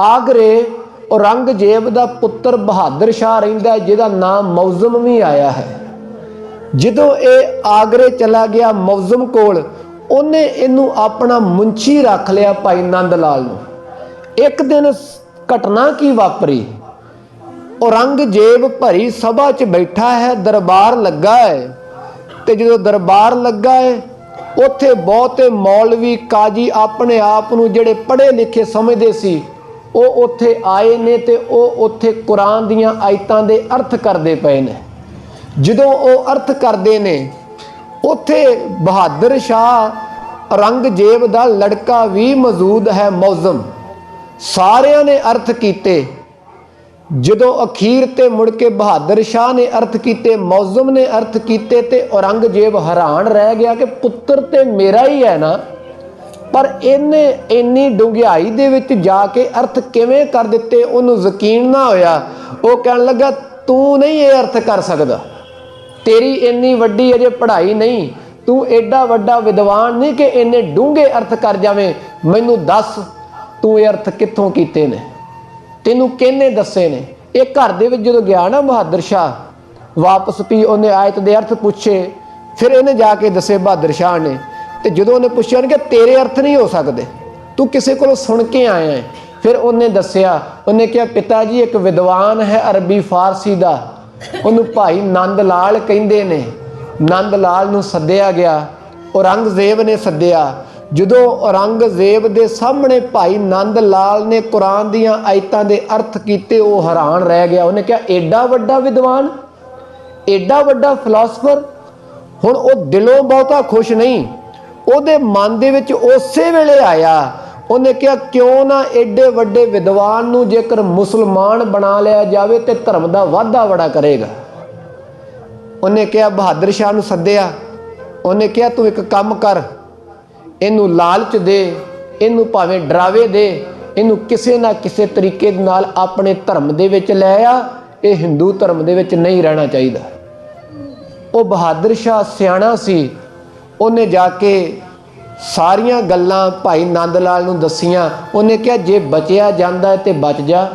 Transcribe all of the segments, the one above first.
ਆਗਰੇ ਔਰੰਗਜ਼ੇਬ ਦਾ ਪੁੱਤਰ ਬਹਾਦਰ ਸ਼ਾਹ ਰਹਿੰਦਾ ਜਿਹਦਾ ਨਾਮ ਮੌਜ਼ਮ ਵੀ ਆਇਆ ਹੈ। ਜਦੋਂ ਇਹ ਆਗਰੇ ਚਲਾ ਗਿਆ ਮੌਜ਼ਮ ਕੋਲ, ਉਹਨੇ ਇਹਨੂੰ ਆਪਣਾ ਮੁੰਚੀ ਰੱਖ ਲਿਆ ਭਾਈ ਨੰਦ ਲਾਲ ਨੂੰ। ਇੱਕ ਦਿਨ ਘਟਨਾ ਕੀ ਵਾਪਰੀ? ਔਰੰਗਜ਼ੇਬ ਭਰੀ ਸਭਾ 'ਚ ਬੈਠਾ ਹੈ, ਦਰਬਾਰ ਲੱਗਾ ਹੈ। ਤੇ ਜਦੋਂ ਦਰਬਾਰ ਲੱਗਾ ਹੈ, ਉੱਥੇ ਬਹੁਤੇ ਮੌਲਵੀ ਕਾਜੀ ਆਪਣੇ ਆਪ ਨੂੰ ਜਿਹੜੇ ਪੜ੍ਹੇ ਲਿਖੇ ਸਮਝਦੇ ਸੀ ਉਹ ਉੱਥੇ ਆਏ ਨੇ ਤੇ ਉਹ ਉੱਥੇ ਕੁਰਾਨ ਦੀਆਂ ਆਇਤਾਂ ਦੇ ਅਰਥ ਕਰਦੇ ਪਏ ਨੇ। ਜਦੋਂ ਉਹ ਅਰਥ ਕਰਦੇ ਨੇ, ਉੱਥੇ ਬਹਾਦਰ ਸ਼ਾਹ ਔਰੰਗਜ਼ੇਬ ਦਾ ਲੜਕਾ ਵੀ ਮੌਜੂਦ ਹੈ ਮੌਜ਼ਮ। ਸਾਰਿਆਂ ਨੇ ਅਰਥ ਕੀਤੇ। ਜਦੋਂ ਅਖੀਰ ਤੇ ਮੁੜ ਕੇ ਬਹਾਦਰ ਸ਼ਾਹ ਨੇ ਅਰਥ ਕੀਤੇ, ਮੌਜ਼ਮ ਨੇ ਅਰਥ ਕੀਤੇ ਤੇ ਔਰੰਗਜ਼ੇਬ ਹੈਰਾਨ ਰਹਿ ਗਿਆ ਕਿ ਪੁੱਤਰ ਤੇ ਮੇਰਾ ਹੀ ਹੈ ਨਾ। ਪਰ ਇਹਨੇ ਇੰਨੀ ਡੂੰਘਾਈ ਦੇ ਵਿੱਚ ਜਾ ਕੇ ਅਰਥ ਕਿਵੇਂ ਕਰ ਦਿੱਤੇ, ਉਹਨੂੰ ਯਕੀਨ ਨਾ ਹੋਇਆ। ਉਹ ਕਹਿਣ ਲੱਗਾ, ਤੂੰ ਨਹੀਂ ਇਹ ਅਰਥ ਕਰ ਸਕਦਾ। ਤੇਰੀ ਇੰਨੀ ਵੱਡੀ ਅਜੇ ਪੜ੍ਹਾਈ ਨਹੀਂ। ਤੂੰ ਐਡਾ ਵੱਡਾ ਵਿਦਵਾਨ ਨਹੀਂ ਕਿ ਇੰਨੇ ਡੂੰਘੇ ਅਰਥ ਕਰ ਜਾਵੇਂ। ਮੈਨੂੰ ਦੱਸ, ਤੂੰ ਇਹ ਅਰਥ ਕਿੱਥੋਂ ਕੀਤੇ ਨੇ? ਤੈਨੂੰ ਕਿਹਨੇ ਦੱਸੇ ਨੇ? ਇਹ ਘਰ ਦੇ ਵਿੱਚ ਜਦੋਂ ਗਿਆ ਨਾ ਬਹਾਦਰ ਸ਼ਾਹ, ਵਾਪਸ ਵੀ ਉਹਨੇ ਆਇਤ ਦੇ ਅਰਥ ਪੁੱਛੇ। ਫਿਰ ਇਹਨੇ ਜਾ ਕੇ ਦੱਸੇ ਬਹਾਦਰ ਸ਼ਾਹ ਨੇ ਤੇ ਜਦੋਂ ਉਹਨੇ ਪੁੱਛਿਆ, ਉਹਨੇ ਕਿ ਤੇਰੇ ਅਰਥ ਨਹੀਂ ਹੋ ਸਕਦੇ। ਤੂੰ ਕਿਸੇ ਕੋਲੋਂ ਸੁਣ ਕੇ ਆਇਆ ਹੈ। ਫਿਰ ਉਹਨੇ ਦੱਸਿਆ, ਉਹਨੇ ਕਿਹਾ, ਪਿਤਾ ਜੀ, ਇੱਕ ਵਿਦਵਾਨ ਹੈ ਅਰਬੀ ਫਾਰਸੀ ਦਾ। ਉਹਨੂੰ ਭਾਈ ਨੰਦ ਲਾਲ ਕਹਿੰਦੇ ਨੇ। ਨੰਦ ਲਾਲ ਨੂੰ ਸੱਦਿਆ ਗਿਆ। ਔਰੰਗਜ਼ੇਬ ਨੇ ਸੱਦਿਆ। ਜਦੋਂ ਔਰੰਗਜ਼ੇਬ ਦੇ ਸਾਹਮਣੇ ਭਾਈ ਨੰਦ ਲਾਲ ਨੇ ਕੁਰਾਨ ਦੀਆਂ ਆਇਤਾਂ ਦੇ ਅਰਥ ਕੀਤੇ, ਉਹ ਹੈਰਾਨ ਰਹਿ ਗਿਆ। ਉਹਨੇ ਕਿਹਾ ਐਡਾ ਵੱਡਾ ਵਿਦਵਾਨ ਐਡਾ ਵੱਡਾ ਫਿਲਾਸਫਰ ਹੁਣ ਉਹ ਦਿਲੋਂ ਬਹੁਤਾ ਖੁਸ਼ ਨਹੀਂ। ਉਹਦੇ ਮਨ ਦੇ ਵਿੱਚ ਉਸੇ ਵੇਲੇ ਆਇਆ। ਉਹਨੇ ਕਿਹਾ, ਕਿਉਂ ਨਾ ਐਡੇ ਵੱਡੇ ਵਿਦਵਾਨ ਨੂੰ ਜੇਕਰ ਮੁਸਲਮਾਨ ਬਣਾ ਲਿਆ ਜਾਵੇ ਤੇ ਧਰਮ ਦਾ ਵਾਧਾ ਬੜਾ ਕਰੇਗਾ। ਉਹਨੇ ਕਿਹਾ, ਬਹਾਦਰ ਸ਼ਾਹ ਨੂੰ ਸੱਦਿਆ। ਉਹਨੇ ਕਿਹਾ, ਤੂੰ ਇੱਕ ਕੰਮ ਕਰ। ਇਹਨੂੰ ਲਾਲਚ ਦੇ। ਇਹਨੂੰ ਭਾਵੇਂ ਡਰਾਵੇ ਦੇ। ਇਹਨੂੰ ਕਿਸੇ ਨਾ ਕਿਸੇ ਤਰੀਕੇ ਦੇ ਨਾਲ ਆਪਣੇ ਧਰਮ ਦੇ ਵਿੱਚ ਲੈ ਆ। ਇਹ ਹਿੰਦੂ ਧਰਮ ਦੇ ਵਿੱਚ ਨਹੀਂ ਰਹਿਣਾ ਚਾਹੀਦਾ। ਉਹ ਬਹਾਦਰ ਸ਼ਾਹ ਸਿਆਣਾ ਸੀ। ਉਹਨੇ ਜਾ ਕੇ ਸਾਰੀਆਂ ਗੱਲਾਂ ਭਾਈ ਨੰਦ ਲਾਲ ਨੂੰ ਦੱਸੀਆਂ। ਉਹਨੇ ਕਿਹਾ, ਜੇ ਬਚਿਆ ਜਾਂਦਾ ਹੈ ਤੇ ਬਚ ਜਾ।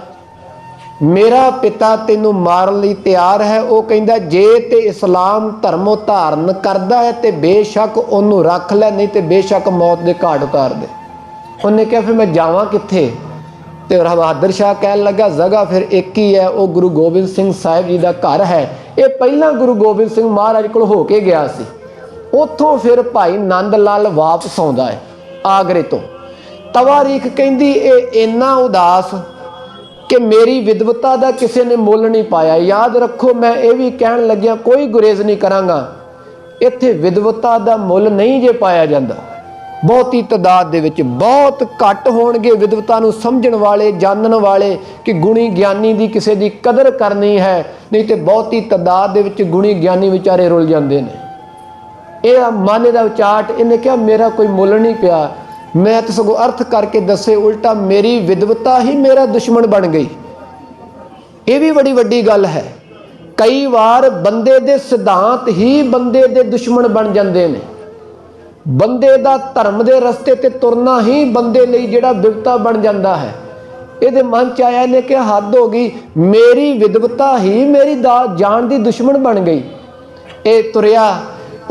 ਮੇਰਾ ਪਿਤਾ ਤੈਨੂੰ ਮਾਰਨ ਲਈ ਤਿਆਰ ਹੈ। ਉਹ ਕਹਿੰਦਾ, ਜੇ ਤੇ ਇਸਲਾਮ ਧਰਮ ਧਾਰਨ ਕਰਦਾ ਹੈ ਤੇ ਬੇਸ਼ੱਕ ਉਹਨੂੰ ਰੱਖ ਲੈ, ਨਹੀਂ ਤੇ ਬੇਸ਼ੱਕ ਮੌਤ ਦੇ ਘਾਟ ਉਤਾਰ ਦੇ। ਉਹਨੇ ਕਿਹਾ, ਫਿਰ ਮੈਂ ਜਾਵਾਂ ਕਿੱਥੇ? ਤੇ ਬਹਾਦਰ ਸ਼ਾਹ ਕਹਿਣ ਲੱਗਾ, ਜਗ੍ਹਾ ਫਿਰ ਇੱਕ ਹੀ ਹੈ, ਉਹ ਗੁਰੂ ਗੋਬਿੰਦ ਸਿੰਘ ਸਾਹਿਬ ਜੀ ਦਾ ਘਰ ਹੈ। ਇਹ ਪਹਿਲਾਂ ਗੁਰੂ ਗੋਬਿੰਦ ਸਿੰਘ ਮਹਾਰਾਜ ਕੋਲ ਹੋ ਕੇ ਗਿਆ ਸੀ। ਉੱਥੋਂ ਫਿਰ ਭਾਈ ਨੰਦ ਲਾਲ ਵਾਪਸ ਆਉਂਦਾ ਹੈ, ਆਗਰੇ ਤੋਂ। ਤਵਾਰੀਖ ਕਹਿੰਦੀ, ਇਹ ਇੰਨਾ ਉਦਾਸ ਕਿ ਮੇਰੀ ਵਿਦਵਤਾ ਦਾ ਕਿਸੇ ਨੇ ਮੁੱਲ ਨਹੀਂ ਪਾਇਆ। ਯਾਦ ਰੱਖੋ, ਮੈਂ ਇਹ ਵੀ ਕਹਿਣ ਲੱਗਿਆ, ਕੋਈ ਗੁਰੇਜ਼ ਨਹੀਂ ਕਰਾਂਗਾ। ਇੱਥੇ ਵਿਦਵਤਾ ਦਾ ਮੁੱਲ ਨਹੀਂ ਜੇ ਪਾਇਆ ਜਾਂਦਾ। ਬਹੁਤੀ ਤਦਾਦ ਦੇ ਵਿੱਚ ਬਹੁਤ ਘੱਟ ਹੋਣਗੇ ਵਿਦਵਤਾ ਨੂੰ ਸਮਝਣ ਵਾਲੇ, ਜਾਣਨ ਵਾਲੇ ਕਿ ਗੁਣੀ ਗਿਆਨੀ ਦੀ ਕਿਸੇ ਦੀ ਕਦਰ ਕਰਨੀ ਹੈ। ਨਹੀਂ ਤੇ ਬਹੁਤੀ ਤਦਾਦ ਦੇ ਵਿੱਚ ਗੁਣੀ ਗਿਆਨੀ ਵਿਚਾਰੇ ਰੁੱਲ ਜਾਂਦੇ ਨੇ। ਇਹ ਮਨ ਦਾ ਉਚਾਟ, ਇਹਨੇ ਕਿਹਾ ਮੇਰਾ ਕੋਈ ਮੁੱਲ ਨਹੀਂ ਪਿਆ। ਮੈਂ ਤਾਂ ਸਗੋਂ ਅਰਥ ਕਰਕੇ ਦੱਸੇ ਉਲਟਾ ਮੇਰੀ ਵਿਦਵਤਾ ਹੀ ਮੇਰਾ ਦੁਸ਼ਮਣ ਬਣ ਗਈ। ਇਹ ਵੀ ਬੜੀ ਵੱਡੀ ਗੱਲ ਹੈ। ਕਈ ਵਾਰ ਬੰਦੇ ਦੇ ਸਿਧਾਂਤ ਹੀ ਬੰਦੇ ਦੇ ਦੁਸ਼ਮਣ ਬਣ ਜਾਂਦੇ ਨੇ। ਬੰਦੇ ਦਾ ਧਰਮ ਦੇ ਰਸਤੇ ਤੇ ਤੁਰਨਾ ਹੀ ਬੰਦੇ ਲਈ ਜਿਹੜਾ ਵਿਵਤਾ ਬਣ ਜਾਂਦਾ ਹੈ। ਇਹਦੇ ਮਨ ਚ ਆਇਆ ਨੇ ਕਿ ਹੱਦ ਹੋ ਗਈ, ਮੇਰੀ ਵਿਦਵਤਾ ਹੀ ਮੇਰੀ ਦਾ ਜਾਨ ਦੀ ਦੁਸ਼ਮਣ ਬਣ ਗਈ। ਇਹ ਤੁਰਿਆ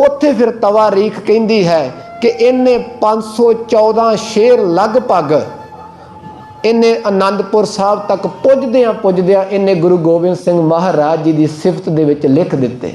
ਉੱਥੇ ਫਿਰ ਤਵਾਰੀਖ ਕਹਿੰਦੀ ਹੈ ਕਿ ਇਹਨੇ 514 ਸ਼ੇਰ ਲਗਭਗ ਇਹਨੇ ਆਨੰਦਪੁਰ ਸਾਹਿਬ ਤੱਕ ਪੁੱਜਦਿਆਂ ਪੁੱਜਦਿਆਂ ਇਹਨੇ ਗੁਰੂ ਗੋਬਿੰਦ ਸਿੰਘ ਮਹਾਰਾਜ ਜੀ ਦੀ ਸਿਫਤ ਦੇ ਵਿੱਚ ਲਿਖ ਦਿੱਤੇ।